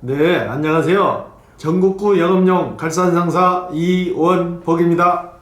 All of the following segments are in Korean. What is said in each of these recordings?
네, 안녕하세요. 전국구 영업용 갈산상사 이원복입니다.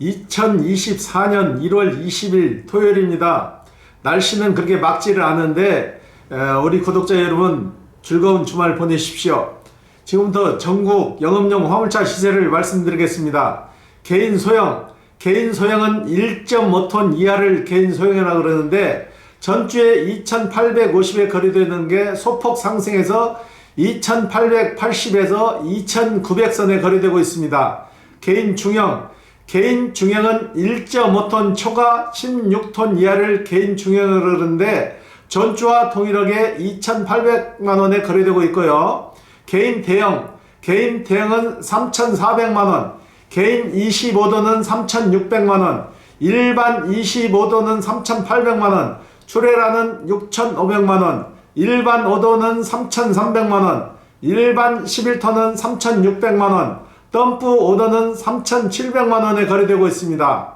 2024년 1월 20일 토요일입니다. 날씨는 그렇게 막지를 않은데 에, 우리 구독자 여러분 즐거운 주말 보내십시오. 지금부터 전국 영업용 화물차 시세를 말씀드리겠습니다. 개인 소형, 개인 소형은 1.5톤 이하를 개인 소형이라 그러는데 전주에 2,850에 거래되는 게 소폭 상승해서 2,880에서 2,900선에 거래되고 있습니다. 개인 중형, 개인 중형은 1.5톤 초과 16톤 이하를 개인 중형으로 그러는데 전주와 동일하게 2,800만 원에 거래되고 있고요. 개인 대형, 개인 대형은 3,400만 원, 개인 25도는 3,600만 원, 일반 25도는 3,800만 원, 출애라는 6,500만 원, 일반 5도는 3,300만 원, 일반 11톤은 3,600만 원, 덤프 오더는 3,700만 원에 거래되고 있습니다.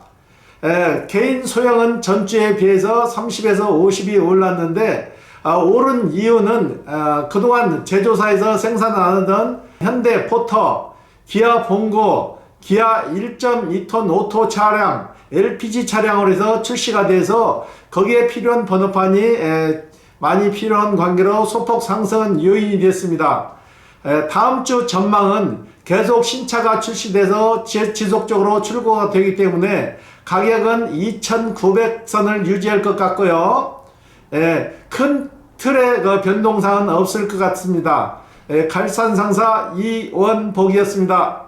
에, 개인 소형은 전주에 비해서 30에서 50이 올랐는데 아, 오른 이유는 아, 그동안 제조사에서 생산 안 하던 현대 포터, 기아 봉고, 기아 1.2톤 오토 차량, LPG 차량으로 해서 출시가 돼서 거기에 필요한 번호판이 에, 많이 필요한 관계로 소폭 상승은 요인이 됐습니다. 에, 다음 주 전망은 계속 신차가 출시돼서 지- 지속적으로 출고가 되기 때문에 가격은 2,900선을 유지할 것 같고요. 에, 큰 틀의 그 변동사항은 없을 것 같습니다. 에, 갈산 상사 이원복이었습니다.